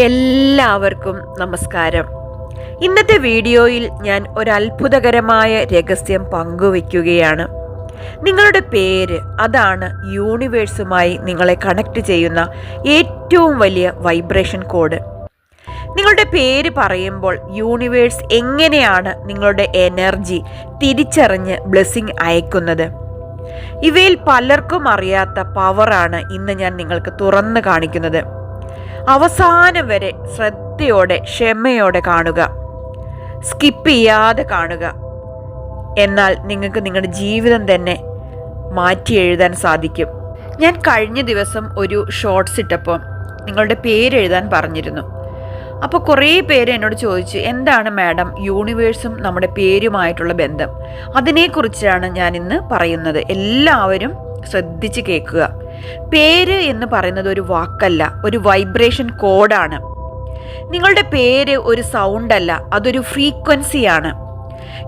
എല്ലാവർക്കും നമസ്കാരം. ഇന്നത്തെ വീഡിയോയിൽ ഞാൻ ഒരു അത്ഭുതകരമായ രഹസ്യം പങ്കുവയ്ക്കുകയാണ്. നിങ്ങളുടെ പേര് അതാണ് യൂണിവേഴ്സുമായി നിങ്ങളെ കണക്ട് ചെയ്യുന്ന ഏറ്റവും വലിയ വൈബ്രേഷൻ കോഡ്. നിങ്ങളുടെ പേര് പറയുമ്പോൾ യൂണിവേഴ്സ് എങ്ങനെയാണ് നിങ്ങളുടെ എനർജി തിരിച്ചറിഞ്ഞ് ബ്ലെസ്സിങ് അയക്കുന്നത്? ഇവയിൽ പലർക്കും അറിയാത്ത പവറാണ് ഇന്ന് ഞാൻ നിങ്ങൾക്ക് തുറന്നു കാണിക്കുന്നത്. അവസാനം വരെ ശ്രദ്ധയോടെ ക്ഷമയോടെ കാണുക. സ്കിപ്പ് ചെയ്യാതെ കാണുക. എന്നാൽ നിങ്ങൾക്ക് നിങ്ങളുടെ ജീവിതം തന്നെ മാറ്റി എഴുതാൻ സാധിക്കും. ഞാൻ കഴിഞ്ഞ ദിവസം ഒരു ഷോർട്ട്സ് ഇട്ടപ്പോൾ നിങ്ങളുടെ പേര് എഴുതാൻ പറഞ്ഞിരുന്നു. അപ്പോൾ കുറേ പേര് എന്നോട് ചോദിച്ചു എന്താണ് മാഡം യൂണിവേഴ്സും നമ്മുടെ പേരുമായിട്ടുള്ള ബന്ധം? അതിനെക്കുറിച്ചാണ് ഞാൻ ഇന്ന് പറയുന്നത്. എല്ലാവരും ശ്രദ്ധിച്ച് കേൾക്കുക. പേര് എന്ന് പറയുന്നത് ഒരു വാക്കല്ല ഒരു വൈബ്രേഷൻ കോഡാണ് നിങ്ങളുടെ പേര് ഒരു സൗണ്ട് അല്ല അതൊരു ഫ്രീക്വൻസിയാണ്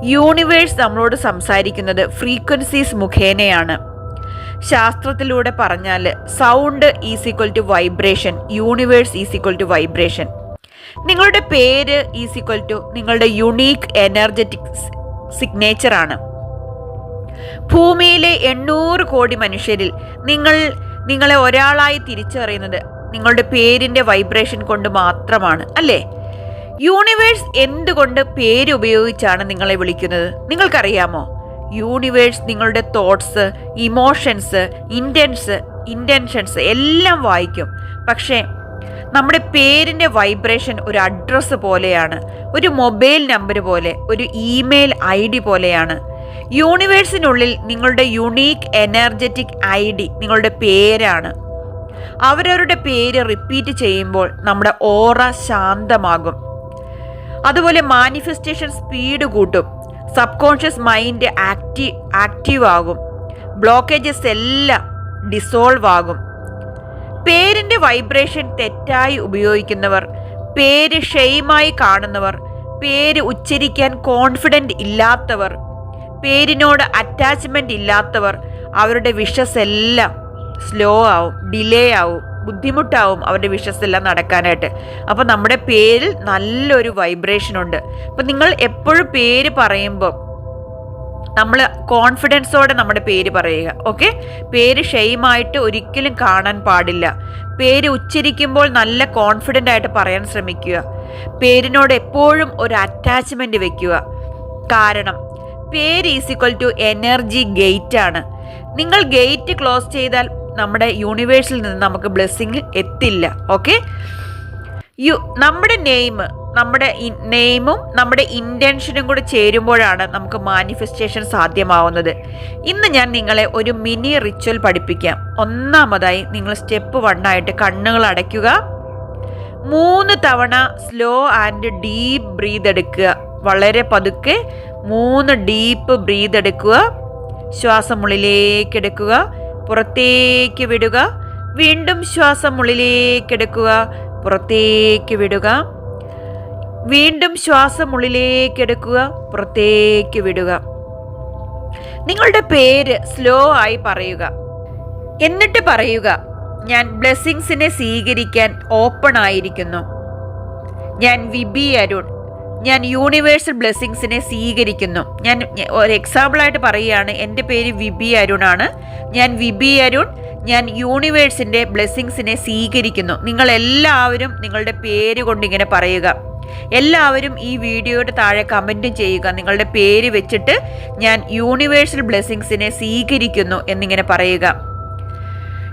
യൂണിവേഴ്സ് നമ്മളോട് സംസാരിക്കുന്നത് ഫ്രീക്വൻസീസ് മുഖേനയാണ്. ശാസ്ത്രത്തിലൂടെ പറഞ്ഞാൽ sound is equal to vibration universe is equal to vibration നിങ്ങളുടെ പേര് ഈസ് ഈക്വൽ ടു നിങ്ങളുടെ യുണീക്ക് എനർജറ്റിക് സിഗ്നേച്ചറാണ് ഭൂമിയിലെ എണ്ണൂറ് കോടി മനുഷ്യരിൽ നിങ്ങൾ നിങ്ങളെ ഒരാളായി തിരിച്ചറിയുന്നത് നിങ്ങളുടെ പേരിന്റെ വൈബ്രേഷൻ കൊണ്ട് മാത്രമാണ് അല്ലേ? യൂണിവേഴ്സ് എന്തുകൊണ്ട് പേര് ഉപയോഗിച്ചാണ് നിങ്ങളെ വിളിക്കുന്നത്? നിങ്ങൾക്കറിയാമോ? യൂണിവേഴ്സ് നിങ്ങളുടെ തോട്ട്സ് ഇമോഷൻസ് ഇന്റൻസ് ഇന്റൻഷൻസ് എല്ലാം വായിക്കും. പക്ഷേ നമ്മുടെ പേരിന്റെ വൈബ്രേഷൻ ഒരു അഡ്രസ്സ് പോലെയാണ് ഒരു മൊബൈൽ നമ്പർ പോലെ ഒരു ഇമെയിൽ ഐ ഡി പോലെയാണ്. യൂണിവേഴ്സിനുള്ളിൽ നിങ്ങളുടെ യുണീക്ക് എനർജറ്റിക് ഐ ഡി നിങ്ങളുടെ പേരാണ്. അവരവരുടെ പേര് റിപ്പീറ്റ് ചെയ്യുമ്പോൾ നമ്മുടെ ഓറ ശാന്തമാകും. അതുപോലെ മാനിഫെസ്റ്റേഷൻ സ്പീഡ് കൂട്ടും. Subconscious mind active active ആകും ബ്ലോക്കേജസ് എല്ലാം ഡിസോൾവ് ആകും പേരിന്റെ വൈബ്രേഷൻ തെറ്റായി ഉപയോഗിക്കുന്നവർ പേര് ഷെയ്മായി കാണുന്നവർ പേര് ഉച്ചരിക്കാൻ കോൺഫിഡന്റ് ഇല്ലാത്തവർ പേരിനോട് അറ്റാച്ച്മെന്റ് ഇല്ലാത്തവർ അവരുടെ വിഷസ് എല്ലാം സ്ലോ ആവും ഡിലേ ആവും ബുദ്ധിമുട്ടാവും അവരുടെ വിഷസ് എല്ലാം നടക്കാനായിട്ട്. അപ്പോൾ നമ്മുടെ പേരിൽ നല്ലൊരു വൈബ്രേഷൻ ഉണ്ട്. അപ്പം നിങ്ങൾ എപ്പോഴും പേര് പറയുമ്പോൾ നമ്മൾ കോൺഫിഡൻസോടെ നമ്മുടെ പേര് പറയുക ഓക്കെ പേര് ഷെയിമായിട്ട് ഒരിക്കലും കാണാൻ പാടില്ല. പേര് ഉച്ചരിക്കുമ്പോൾ നല്ല കോൺഫിഡന്റ് ആയിട്ട് പറയാൻ ശ്രമിക്കുക. പേരിനോട് എപ്പോഴും ഒരു അറ്റാച്ച്മെന്റ് വെക്കുക. കാരണം പേര് is equal to energy gate ആണ്. നിങ്ങൾ ഗേറ്റ് ക്ലോസ് ചെയ്താൽ നമ്മുടെ യൂണിവേഴ്സിൽ നിന്ന് നമുക്ക് ബ്ലെസ്സിങ് എത്തില്ല. ഓക്കെ യു നമ്മുടെ നെയിം നമ്മുടെ നെയിമും നമ്മുടെ ഇന്റൻഷനും കൂടെ ചേരുമ്പോഴാണ് നമുക്ക് മാനിഫെസ്റ്റേഷൻ സാധ്യമാവുന്നത്. ഇന്ന് ഞാൻ നിങ്ങളെ ഒരു മിനി റിച്വൽ പഠിപ്പിക്കാം. ഒന്നാമതായി നിങ്ങൾ സ്റ്റെപ്പ് വണ്ണായിട്ട് കണ്ണുകൾ അടയ്ക്കുക. മൂന്ന് തവണ സ്ലോ ആൻഡ് ഡീപ്പ് ബ്രീത് എടുക്കുക. വളരെ പതുക്കെ മൂന്ന് ഡീപ്പ് ബ്രീത് എടുക്കുക. ശ്വാസം ഉള്ളിലേക്ക് എടുക്കുക പുറത്തേക്ക് വിടുക. വീണ്ടും ശ്വാസം ഉള്ളിലേക്ക് എടുക്കുക പുറത്തേക്ക് വിടുക. വീണ്ടും ശ്വാസം ഉള്ളിലേക്ക് എടുക്കുക പുറത്തേക്ക് വിടുക. നിങ്ങളുടെ പേര് സ്ലോ ആയി പറയുക. എന്നിട്ട് പറയുക ഞാൻ ബ്ലെസ്സിങ്സിനെ സ്വീകരിക്കാൻ ഓപ്പൺ ആയിരിക്കുന്നു. ഞാൻ വിബി അരുൺ ഞാൻ യൂണിവേഴ്സൽ ബ്ലെസ്സിങ്സിനെ സ്വീകരിക്കുന്നു. ഞാൻ ഒരു എക്സാമ്പിളായിട്ട് പറയുകയാണ്. എന്റെ പേര് വിബി അരുൺ ആണ്. ഞാൻ വിബി അരുൺ ഞാൻ യൂണിവേഴ്സിന്റെ ബ്ലെസ്സിങ്സിനെ സ്വീകരിക്കുന്നു. നിങ്ങൾ എല്ലാവരും നിങ്ങളുടെ പേര് കൊണ്ട് ഇങ്ങനെ പറയുക. എല്ലാവരും ഈ വീഡിയോയുടെ താഴെ കമന്റും ചെയ്യുക. നിങ്ങളുടെ പേര് വെച്ചിട്ട് ഞാൻ യൂണിവേഴ്സൽ ബ്ലെസ്സിങ്സിനെ സ്വീകരിക്കുന്നു എന്നിങ്ങനെ പറയുക.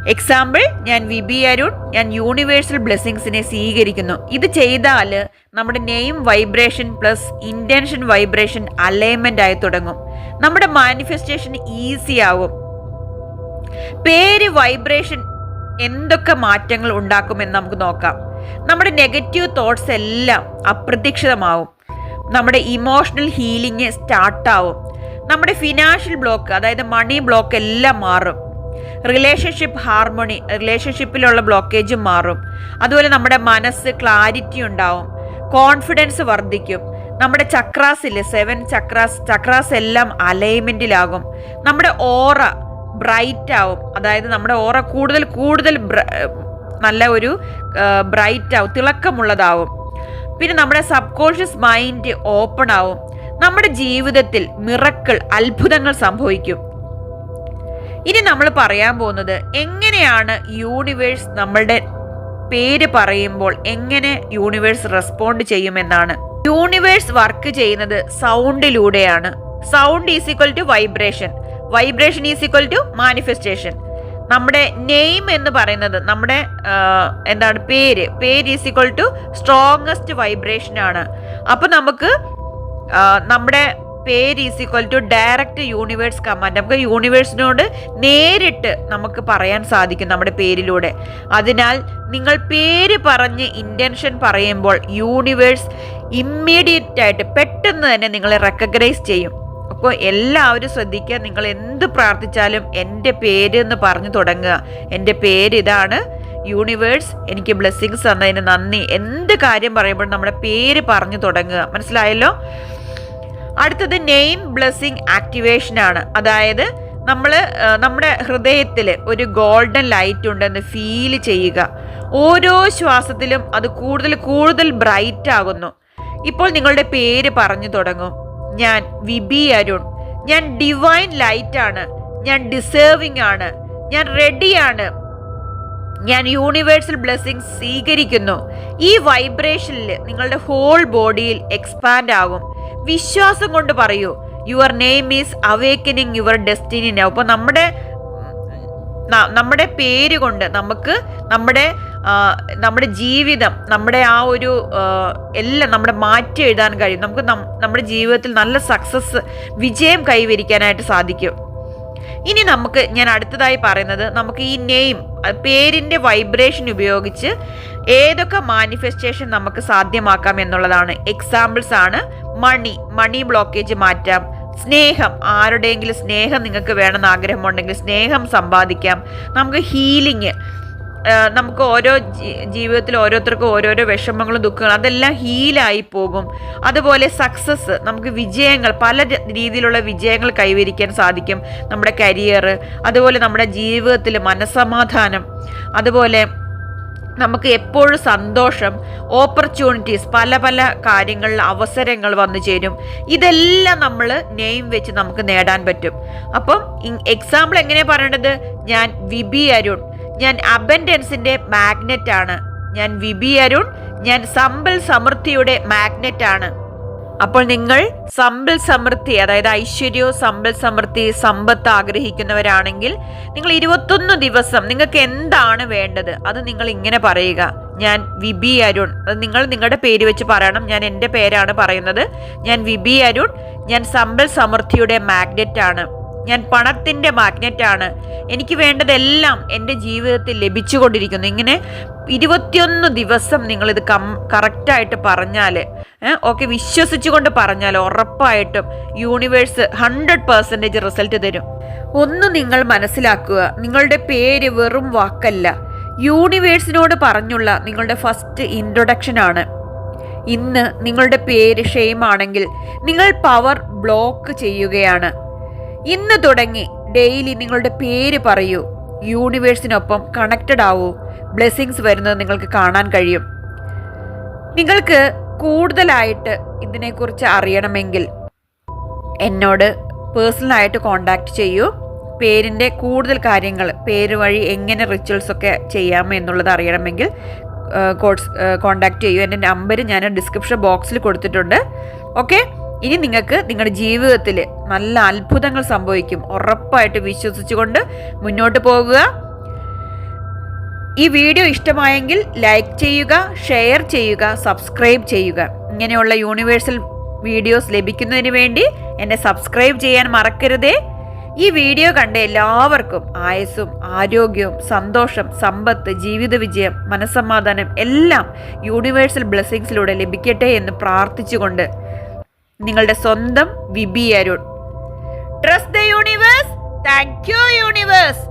എക്സാമ്പിൾ ഞാൻ വിബി അരുൺ ഞാൻ യൂണിവേഴ്സൽ ബ്ലെസ്സിങ്സിനെ സ്വീകരിക്കുന്നു. ഇത് ചെയ്താൽ നമ്മുടെ name vibration plus intention vibration alignment ആയി തുടങ്ങും. നമ്മുടെ മാനിഫെസ്റ്റേഷൻ ഈസി ആവും. പേര് വൈബ്രേഷൻ എന്തൊക്കെ മാറ്റങ്ങൾ ഉണ്ടാക്കുമെന്ന് നമുക്ക് നോക്കാം. നമ്മുടെ നെഗറ്റീവ് തോട്ട്സ് എല്ലാം അപ്രതീക്ഷിതമാവും നമ്മുടെ ഇമോഷണൽ ഹീലിംഗ് സ്റ്റാർട്ടാവും നമ്മുടെ ഫിനാൻഷ്യൽ ബ്ലോക്ക് അതായത് മണി ബ്ലോക്ക് എല്ലാം മാറും. റിലേഷൻഷിപ്പ് ഹാർമോണി റിലേഷൻഷിപ്പിലുള്ള ബ്ലോക്കേജും മാറും. അതുപോലെ നമ്മുടെ മനസ്സ് ക്ലാരിറ്റി ഉണ്ടാവും. കോൺഫിഡൻസ് വർദ്ധിക്കും. നമ്മുടെ ചക്രാസ് ഇല്ലേ സെവൻ ചക്രാസ് ചക്രാസ് എല്ലാം അലൈൻമെന്റിലാകും നമ്മുടെ ഓറ ബ്രൈറ്റ് ആവും അതായത് നമ്മുടെ ഓറ കൂടുതൽ കൂടുതൽ നല്ല ഒരു ബ്രൈറ്റ് ആവും തിളക്കമുള്ളതാവും. പിന്നെ നമ്മുടെ സബ് കോൺഷ്യസ് മൈൻഡ് ഓപ്പൺ ആവും. നമ്മുടെ ജീവിതത്തിൽ മിറക്കൾ അത്ഭുതങ്ങൾ സംഭവിക്കും. ഇനി നമ്മൾ പറയാൻ പോകുന്നത് എങ്ങനെയാണ് യൂണിവേഴ്സ് നമ്മളുടെ പേര് പറയുമ്പോൾ എങ്ങനെ യൂണിവേഴ്സ് റെസ്പോണ്ട് ചെയ്യുമെന്നാണ്. യൂണിവേഴ്സ് വർക്ക് ചെയ്യുന്നത് സൗണ്ടിലൂടെയാണ് sound is equal to vibration vibration is equal to manifestation നമ്മുടെ നെയിം എന്ന് പറയുന്നത് നമ്മുടെ എന്താണ് പേര്? പേര് is equal to strongest vibration ആണ്. അപ്പൊ നമുക്ക് നമ്മുടെ പേര് is equal to direct universe command നമുക്ക് യൂണിവേഴ്സിനോട് നേരിട്ട് നമുക്ക് പറയാൻ സാധിക്കും നമ്മുടെ പേരിലൂടെ. അതിനാൽ നിങ്ങൾ പേര് പറഞ്ഞ് ഇന്റൻഷൻ പറയുമ്പോൾ യൂണിവേഴ്സ് ഇമ്മീഡിയറ്റ് ആയിട്ട് പെട്ടെന്ന് തന്നെ നിങ്ങളെ റെക്കഗ്നൈസ് ചെയ്യും. അപ്പോൾ എല്ലാവരും ശ്രദ്ധിക്കുക നിങ്ങൾ എന്ത് പ്രാർത്ഥിച്ചാലും എന്റെ പേര് എന്ന് പറഞ്ഞു തുടങ്ങുക. എന്റെ പേര് ഇതാണ് യൂണിവേഴ്സ് എനിക്ക് ബ്ലെസ്സിങ്സ് തന്നതിന് നന്ദി. എന്ത് കാര്യം പറയുമ്പോഴും നമ്മുടെ പേര് പറഞ്ഞു തുടങ്ങുക. മനസ്സിലായല്ലോ? അടുത്തത് നെയിം ബ്ലെസ്സിങ് ആക്ടിവേഷൻ ആണ്. അതായത് നമ്മൾ നമ്മുടെ ഹൃദയത്തിൽ ഒരു ഗോൾഡൻ ലൈറ്റ് ഉണ്ടെന്ന് ഫീൽ ചെയ്യുക. ഓരോ ശ്വാസത്തിലും അത് കൂടുതൽ കൂടുതൽ ബ്രൈറ്റ് ആകുന്നു. ഇപ്പോൾ നിങ്ങളുടെ പേര് പറഞ്ഞു തുടങ്ങും. ഞാൻ വിബി അരുൺ. ഞാൻ ഡിവൈൻ ലൈറ്റ് ആണ്. ഞാൻ ഡിസേർവിംഗ് ആണ്. ഞാൻ റെഡിയാണ് ഞാൻ യൂണിവേഴ്സൽ ബ്ലെസ്സിങ് സ്വീകരിക്കുന്നു. ഈ വൈബ്രേഷനിൽ നിങ്ങളുടെ ഹോൾ ബോഡിയിൽ എക്സ്പാൻഡ് ആകും. വിശ്വാസം കൊണ്ട് പറയൂ. Your name is awakening your destiny now അപ്പോൾ നമ്മുടെ നമ്മുടെ പേര് കൊണ്ട് നമുക്ക് നമ്മുടെ നമ്മുടെ ജീവിതം നമ്മുടെ ആ ഒരു എല്ലാം നമ്മുടെ മാറ്റി എഴുതാൻ കഴിയും. നമുക്ക് നമ്മുടെ ജീവിതത്തിൽ നല്ല സക്സസ് വിജയം കൈവരിക്കാനായിട്ട് സാധിക്കും. ഇനി നമുക്ക് ഞാൻ അടുത്തതായി പറയുന്നത് നമുക്ക് ഈ നെയിം പേരിന്റെ വൈബ്രേഷൻ ഉപയോഗിച്ച് ഏതൊക്കെ മാനിഫെസ്റ്റേഷൻ നമുക്ക് സാധ്യമാക്കാം എന്നുള്ളതാണ്. എക്സാമ്പിൾസ് ആണ് മണി മണി ബ്ലോക്കേജ് മാറ്റാം. സ്നേഹം ആരുടെയെങ്കിലും സ്നേഹം നിങ്ങൾക്ക് വേണമെന്ന് ആഗ്രഹമുണ്ടെങ്കിൽ സ്നേഹം സമ്പാദിക്കാം. നമുക്ക് ഹീലിംഗ് നമുക്ക് ഓരോ ജീവിതത്തിൽ ഓരോരുത്തർക്കും ഓരോരോ വിഷമങ്ങളും ദുഃഖങ്ങളും അതെല്ലാം ഹീലായി പോകും. അതുപോലെ സക്സസ് നമുക്ക് വിജയങ്ങൾ പല രീതിയിലുള്ള വിജയങ്ങൾ കൈവരിക്കാൻ സാധിക്കും. നമ്മുടെ കരിയർ അതുപോലെ നമ്മുടെ ജീവിതത്തിൽ മനസ്സമാധാനം അതുപോലെ നമുക്ക് എപ്പോഴും സന്തോഷം ഓപ്പർച്യൂണിറ്റീസ് പല പല കാര്യങ്ങളിൽ അവസരങ്ങൾ വന്നു ചേരും. ഇതെല്ലാം നമ്മൾ നെയിം വെച്ച് നമുക്ക് നേടാൻ പറ്റും. അപ്പം എക്സാമ്പിൾ എങ്ങനെയാണ് പറയേണ്ടത്? ഞാൻ വിബി അരുൺ ഞാൻ അബൻഡൻസിന്റെ മാഗ്നറ്റ് ആണ്. ഞാൻ വിബി അരുൺ ഞാൻ സമ്പൽ സമൃദ്ധിയുടെ മാഗ്നറ്റ് ആണ്. അപ്പോൾ നിങ്ങൾ സമ്പൽ സമൃദ്ധി അതായത് ഐശ്വര്യവും സമ്പൽ സമൃദ്ധി സമ്പത്ത് ആഗ്രഹിക്കുന്നവരാണെങ്കിൽ നിങ്ങൾ ഇരുപത്തൊന്ന് ദിവസം നിങ്ങൾക്ക് എന്താണ് വേണ്ടത്? അത് നിങ്ങൾ ഇങ്ങനെ പറയുക. ഞാൻ വിബി അരുൺ അത് നിങ്ങൾ നിങ്ങളുടെ പേര് വെച്ച് പറയണം. ഞാൻ എന്റെ പേരാണ് പറയുന്നത്. ഞാൻ വിബി അരുൺ ഞാൻ സമ്പൽ സമൃദ്ധിയുടെ മാഗ്നറ്റ് ആണ്. ഞാൻ പണത്തിന്റെ മാഗ്നറ്റ് ആണ്. എനിക്ക് വേണ്ടതെല്ലാം എന്റെ ജീവിതത്തിൽ ലഭിച്ചുകൊണ്ടിരിക്കുന്നു. ഇങ്ങനെ ഇരുപത്തിയൊന്ന് ദിവസം നിങ്ങളിത് കം കറക്റ്റായിട്ട് പറഞ്ഞാൽ ഓക്കെ വിശ്വസിച്ചുകൊണ്ട് പറഞ്ഞാൽ ഉറപ്പായിട്ടും യൂണിവേഴ്സ് ഹൺഡ്രഡ് പെർസെന്റേജ് റിസൾട്ട് തരും. ഒന്ന് നിങ്ങൾ മനസ്സിലാക്കുക നിങ്ങളുടെ പേര് വെറും വാക്കല്ല. യൂണിവേഴ്സിനോട് പറഞ്ഞുള്ള നിങ്ങളുടെ ഫസ്റ്റ് ഇൻട്രൊഡക്ഷൻ ആണ്. ഇന്ന് നിങ്ങളുടെ പേര് ഷെയിം ആണെങ്കിൽ നിങ്ങൾ പവർ ബ്ലോക്ക് ചെയ്യുകയാണ്. ഇന്ന് തുടങ്ങി ഡെയിലി നിങ്ങളുടെ പേര് പറയൂ. യൂണിവേഴ്സിനൊപ്പം കണക്റ്റഡ് ആവൂ. ബ്ലെസ്സിങ്സ് വരുന്നത് നിങ്ങൾക്ക് കാണാൻ കഴിയും. നിങ്ങൾക്ക് കൂടുതലായിട്ട് ഇതിനെക്കുറിച്ച് അറിയണമെങ്കിൽ എന്നോട് പേഴ്സണലായിട്ട് കോണ്ടാക്ട് ചെയ്യൂ. പേരിന്റെ കൂടുതൽ കാര്യങ്ങൾ പേര് വഴി എങ്ങനെ റിച്വൽസ് ഒക്കെ ചെയ്യാം എന്നുള്ളത് അറിയണമെങ്കിൽ കോഡ്സ് കോണ്ടാക്ട് ചെയ്യൂ. എന്റെ നമ്പർ ഞാൻ ഡിസ്ക്രിപ്ഷൻ ബോക്സിൽ കൊടുത്തിട്ടുണ്ട്. ഓക്കെ ഇനി നിങ്ങൾക്ക് നിങ്ങളുടെ ജീവിതത്തിൽ നല്ല അത്ഭുതങ്ങൾ സംഭവിക്കും. ഉറപ്പായിട്ട് വിശ്വസിച്ചുകൊണ്ട് മുന്നോട്ട് പോകുക. ഈ വീഡിയോ ഇഷ്ടമായെങ്കിൽ ലൈക്ക് ചെയ്യുക ഷെയർ ചെയ്യുക സബ്സ്ക്രൈബ് ചെയ്യുക. ഇങ്ങനെയുള്ള യൂണിവേഴ്സൽ വീഡിയോസ് ലഭിക്കുന്നതിന് വേണ്ടി എന്നെ സബ്സ്ക്രൈബ് ചെയ്യാൻ മറക്കരുതേ. ഈ വീഡിയോ കണ്ട എല്ലാവർക്കും ആയുസ്സും ആരോഗ്യവും സന്തോഷം സമ്പത്ത് ജീവിത വിജയം മനസ്സമാധാനം എല്ലാം യൂണിവേഴ്സൽ ബ്ലെസ്സിങ്സിലൂടെ ലഭിക്കട്ടെ എന്ന് പ്രാർത്ഥിച്ചുകൊണ്ട് നിങ്ങളുടെ സ്വന്തം VB Arun. Trust the universe thank you universe